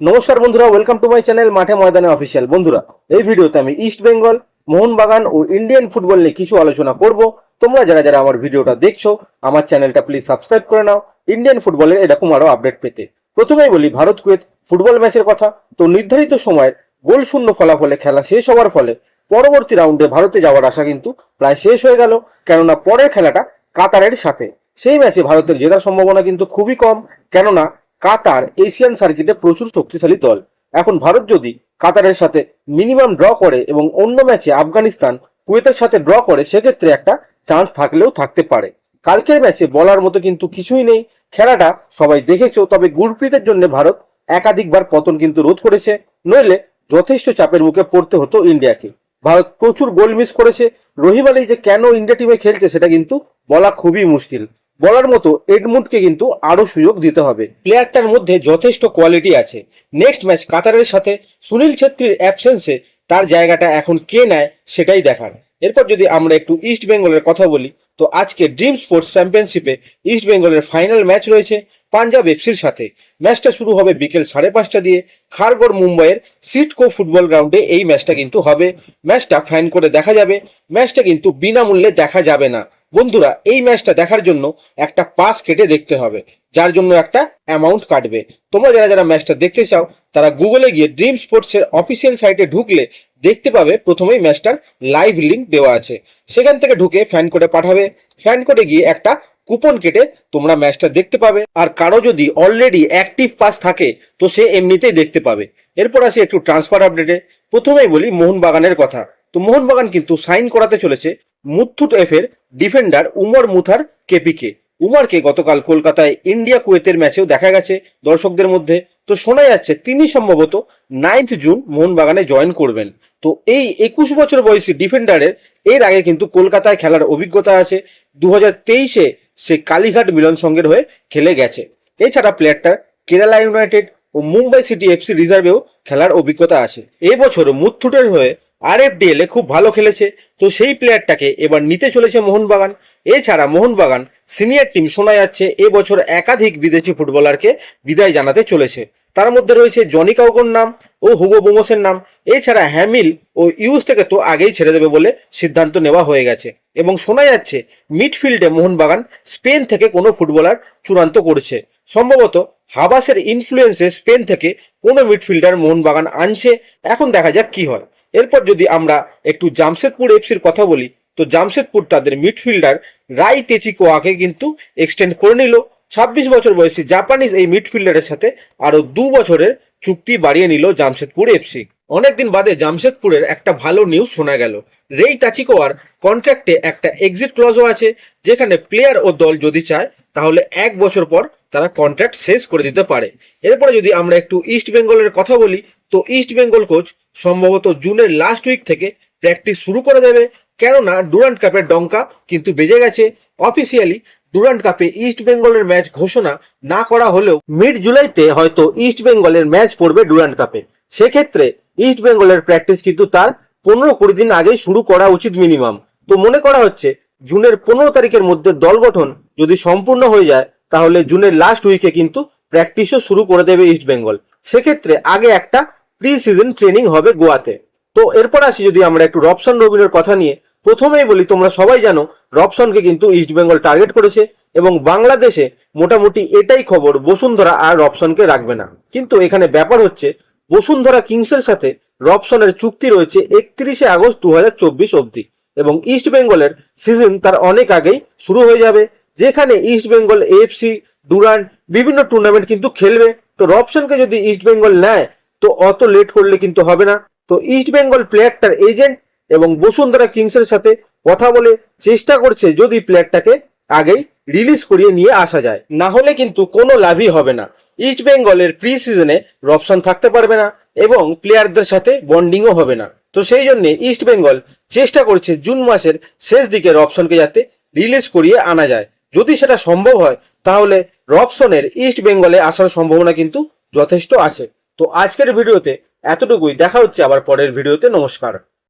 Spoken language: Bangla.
নমস্কার বন্ধুরা ওয়েলকাম টু মাই চ্যানেল মাঠে ময়দানে অফিসিয়াল বন্ধুরা, এই ভিডিওতে আমি ইস্ট বেঙ্গল মোহনবাগান ও ইন্ডিয়ান ফুটবল নিয়ে কিছু আলোচনা করব। তোমরা যারা যারা আমার ভিডিওটা দেখছ, আমার চ্যানেলটা প্লিজ সাবস্ক্রাইব করে নাও। ইন্ডিয়ান ফুটবলের এরকম আরও আপডেট পেতে। প্রথমেই বলি, ভারত কুয়েত ফুটবল ম্যাচের কথা। তো নির্ধারিত সময়ের গোল শূন্য ফলাফলে খেলা শেষ হওয়ার ফলে পরবর্তী রাউন্ডে ভারতে যাওয়ার আশা কিন্তু প্রায় শেষ হয়ে গেল। কেননা পরের খেলাটা কাতারের সাথে। সেই ম্যাচে ভারতের জেতার সম্ভাবনা কিন্তু খুবই কম। কেননা কাতার এশিয়ান সার্কিটে প্রচুর শক্তিশালী দল। এখন ভারত যদি কাতারের সাথে মিনিমাম ড্র করে এবং অন্য ম্যাচে আফগানিস্তান কুয়েতের সাথে ড্র করে, সেক্ষেত্রে একটা চান্স থাকলেও থাকতে পারে। কালকের ম্যাচে বলার মতো কিন্তু কিছুই নেই। খেলাটা সবাই দেখেছ, তবে গুরপ্রীতের জন্য ভারত একাধিকবার পতন কিন্তু রোধ করেছে। নইলে যথেষ্ট চাপের মুখে পড়তে হতো ইন্ডিয়াকে। ভারত প্রচুর গোল মিস করেছে। রহিম আলী যে কেন ইন্ডিয়া টিমে খেলছে, সেটা কিন্তু বলা খুবই মুশকিল। বলার মতো এডমুন্ডকে কিন্তু আরও সুযোগ দিতে হবে। প্লেয়ারটার মধ্যে যথেষ্ট কোয়ালিটি আছে। নেক্সট ম্যাচ কাতারের সাথে সুনীল ছেত্রীর অ্যাবসেন্সে তার জায়গাটা এখন কে নেয় সেটাই দেখার। এরপর যদি আমরা একটু ইস্ট বেঙ্গলের কথা বলি, তো আজকে ড্রিম স্পোর্টস চ্যাম্পিয়নশিপে ইস্ট বেঙ্গলের ফাইনাল ম্যাচ রয়েছে। পাঞ্জাব এফসির সাথে। ম্যাচটা শুরু হবে বিকেল সাড়ে পাঁচটা দিয়ে। খারগড় মুম্বাইয়ের সিটকো ফুটবল গ্রাউন্ডে এই ম্যাচটা কিন্তু হবে। ম্যাচটা ফ্যান করে দেখা যাবে। ম্যাচটা কিন্তু বিনামূল্যে দেখা যাবে না। বন্ধুরা, এই ম্যাচটা দেখার জন্য একটা পাস কেটে দেখতে হবে। যার জন্য একটা অ্যামাউন্ট কাটবে। তোমরা যারা যারা ম্যাচটা দেখতে চাও, তারা গুগলে গিয়ে ড্রিম স্পোর্টসের অফিসিয়াল সাইটে ঢুকলে দেখতে পাবে প্রথমেই ম্যাচটার লাইভ লিংক দেওয়া আছে। সেখান থেকে ঢুকে ফ্যান কোডে পাঠাবে। ফ্যান কোডে গিয়ে একটা কুপন কেটে তোমরা ম্যাচটা দেখতে পাবে। আর কারও যদি অলরেডি অ্যাক্টিভ পাস থাকে, তো সে এমনিতেই দেখতে পাবে। এরপর আসি একটু ট্রান্সফার আপডেটে প্রথমেই বলি মোহনবাগানের কথা। তো মোহনবাগান কিন্তু সাইন করাতে চলেছে মুথুট এফ এর ডিফেন্ডার উমর মুথার কেপিকে উমারকে গতকাল কলকাতায় ইন্ডিয়া কুয়েতের ম্যাচেও দেখা গেছে দর্শকদের মধ্যে। তো শোনা যাচ্ছে তিনি সম্ভবত নাইন্থ জুন মোহনবাগানে জয়েন করবেন। তো এই একুশ বছর বয়সী ডিফেন্ডারের এর আগে কিন্তু কলকাতায় খেলার অভিজ্ঞতা আছে। দু হাজার তেইশে সে কালীঘাট মিলন সংঘের হয়ে খেলে গেছে। এছাড়া প্লেয়ারটার কেরালা ইউনাইটেড ও মুম্বাই সিটি এফসি রিজার্ভেও খেলার অভিজ্ঞতা আছে। এবছর মুথুটের হয়ে আর এফ ডিএল খুব ভালো খেলেছে। তো সেই প্লেয়ারটাকে এবার নিতে চলেছে মোহনবাগান। এছাড়া মোহনবাগান সিনিয়র টিম শোনা যাচ্ছে এবছর একাধিক বিদেশি ফুটবলারকে বিদায় জানাতে চলেছে। তার মধ্যে রয়েছে জনি কাউকর নাম ও হুগো বোমসের নাম। এছাড়া হ্যামিল ও ইউজ থেকে তো আগেই ছেড়ে দেবে বলে সিদ্ধান্ত নেওয়া হয়ে গেছে। এবং শোনা যাচ্ছে মিডফিল্ডে মোহনবাগান স্পেন থেকে কোনো ফুটবলার চূড়ান্ত করছে। সম্ভবত হাবাসের ইনফ্লুয়েন্সে স্পেন থেকে কোনো মিডফিল্ডার মোহনবাগান আনছে। এখন দেখা যাক কি হয়। এরপর যদি আমরা একটু জামশেদপুর এফসির কথা বলি, তো জামশেদপুর তাদের মিডফিল্ডার রাই তেচিকোয়াকে কিন্তু এক্সটেন্ড করে নিল। ছাব্বিশ বছর বয়সী জাপানিজ এই মিডফিল্ডারের সাথে আরও দু বছরের চুক্তি বাড়িয়ে নিল জামশেদপুর এফসি। অনেকদিন বাদে জামশেদপুরের একটা ভালো নিউজ শোনা গেল। রেই তাচিকোয়ার কন্ট্রাক্টে একটা এক্সিট ক্লজও আছে, যেখানে প্লেয়ার ও দল যদি চায়, তাহলে এক বছর পর তারা কন্ট্রাক্ট শেষ করে দিতে পারে। এরপরে যদি আমরা একটু ইস্ট বেঙ্গলের কথা বলি, তো ইস্ট বেঙ্গল কোচ সম্ভবত জুনের লাস্ট উইক থেকে প্র্যাকটিস শুরু করে দেবে, কেননা ডুরান্ট কাপের ডঙ্কা কিন্তু বেজে গেছে। অফিসিয়ালি ডুরান্ট কাপে ইস্ট বেঙ্গলের ম্যাচ ঘোষণা না করা হলেও মিড জুলাইতে হয়তো ইস্ট বেঙ্গলের ম্যাচ পড়বে ডুরান্ট কাপে সেক্ষেত্রে ইস্ট বেঙ্গলের প্র্যাকটিস কিন্তু তার পনেরো কুড়ি দিন আগেই শুরু করা উচিত মিনিমাম তো মনে করা হচ্ছে, জুনের পনেরো তারিখের মধ্যে দল গঠন যদি সম্পূর্ণ হয়ে যায়, তাহলে জুনের লাস্ট উইকে কিন্তু প্র্যাকটিসও শুরু করে দেবে ইস্ট বেঙ্গল সেক্ষেত্রে আগে একটা প্রি সিজন ট্রেনিং হবে গোয়াতে। তো এরপর আসি যদি আমরা একটু রবসন রবিনের কথা নিয়ে। প্রথমেই বলি, তোমরা সবাই জানো রবসনকে কিন্তু ইস্ট বেঙ্গল টার্গেট করেছে এবং বাংলাদেশে মোটামুটি এটাই খবর বসুন্ধরা আর রবসনকে রাখবে না। কিন্তু এখানে ব্যাপার হচ্ছে বসুন্ধরা কিংসের সাথে রবসনের চুক্তি রয়েছে একত্রিশে আগস্ট দু হাজার চব্বিশ অবধি। এবং ইস্ট বেঙ্গলের সিজন তার অনেক আগেই শুরু হয়ে যাবে। যেখানে ইস্ট বেঙ্গল এফসি ডুরান্ট বিভিন্ন টুর্নামেন্ট কিন্তু খেলবে। তো রবসনকে যদি ইস্ট বেঙ্গল নেয়, তো অত লেট করলে কিন্তু হবে না। তো ইস্ট বেঙ্গল প্লেয়ারটার এজেন্ট এবং বসুন্ধরা কিংসের সাথে কথা বলে চেষ্টা করছে যদি প্লেয়ারটাকে আগেই রিলিজ করিয়ে নিয়ে আসা যায়। না হলে কিন্তু কোনো লাভই হবে না। ইস্ট বেঙ্গলের প্রি সিজনে রপশন থাকতে পারবে না এবং প্লেয়ারদের সাথে বন্ডিংও হবে না। তো সেই জন্য ইস্ট বেঙ্গল চেষ্টা করছে জুন মাসের শেষ দিকে রপশনকে যাতে রিলিজ করিয়ে আনা যায়। যদি সেটা সম্ভব হয়, তাহলে রপশনের ইস্ট বেঙ্গলে আসার সম্ভাবনা কিন্তু যথেষ্ট আছে। তো আজকের ভিডিওতে এতটুকুই। দেখা হচ্ছে আবার পরের ভিডিওতে। নমস্কার।